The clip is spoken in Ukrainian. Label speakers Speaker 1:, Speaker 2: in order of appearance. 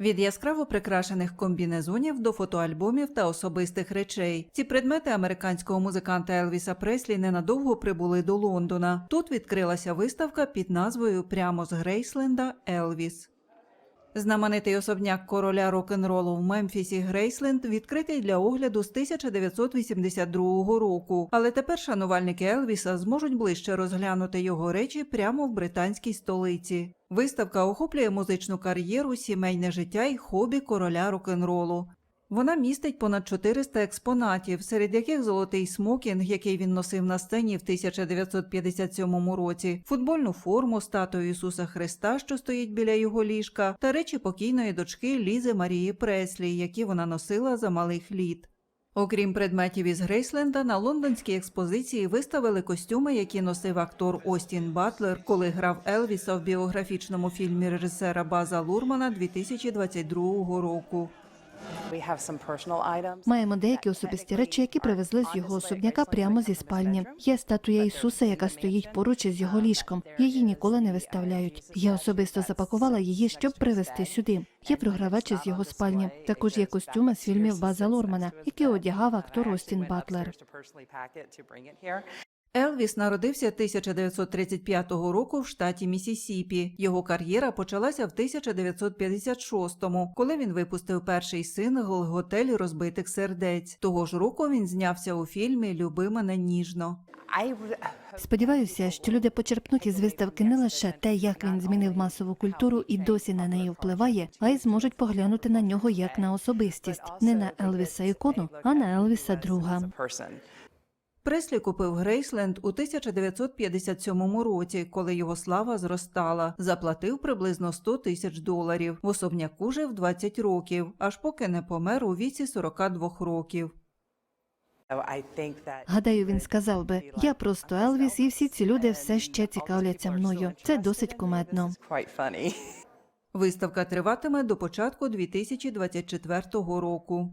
Speaker 1: Від яскраво прикрашених комбінезонів до фотоальбомів та особистих речей. Ці предмети американського музиканта Елвіса Преслі ненадовго прибули до Лондона. Тут відкрилася виставка під назвою Прямо з Грейсленда Елвіс. Знаменитий особняк короля рок-н-ролу в Мемфісі Грейсленд відкритий для огляду з 1982 року. Але тепер шанувальники Елвіса зможуть ближче розглянути його речі прямо в британській столиці. Виставка охоплює музичну кар'єру, сімейне життя і хобі короля рок-н-ролу. Вона містить понад 400 експонатів, серед яких золотий смокінг, який він носив на сцені в 1957 році, футбольну форму, статую Ісуса Христа, що стоїть біля його ліжка, та речі покійної дочки Лізи Марії Преслі, які вона носила за малих літ. Окрім предметів із Грейсленда, на лондонській експозиції виставили костюми, які носив актор Остін Батлер, коли грав Елвіса в біографічному фільмі режисера База Лурмана 2022 року.
Speaker 2: Маємо деякі особисті речі, які привезли з його особняка прямо зі спальні. Є статуя Ісуса, яка стоїть поруч із його ліжком. Її ніколи не виставляють. Я особисто запакувала її, щоб привезти сюди. Є програвач із його спальні. Також є костюми з фільмів База Лормана, які одягав актор Остін Батлер.
Speaker 1: Елвіс народився 1935 року в штаті Місісіпі. Його кар'єра почалася в 1956-му, коли він випустив перший сингл Готель розбитих сердець. Того ж року він знявся у фільмі Люби мене ніжно.
Speaker 2: Сподіваюся, що люди почерпнуть із виставки не лише те, як він змінив масову культуру і досі на неї впливає, а й зможуть поглянути на нього як на особистість, не на Елвіса ікону, а на Елвіса друга.
Speaker 1: Преслі купив Грейсленд у 1957 році, коли його слава зростала. Заплатив приблизно 100 тисяч доларів. В особняку жив 20 років, аж поки не помер у віці 42 років.
Speaker 2: Гадаю, він сказав би: я просто Елвіс, і всі ці люди все ще цікавляться мною. Це досить кумедно.
Speaker 1: Виставка триватиме до початку 2024 року.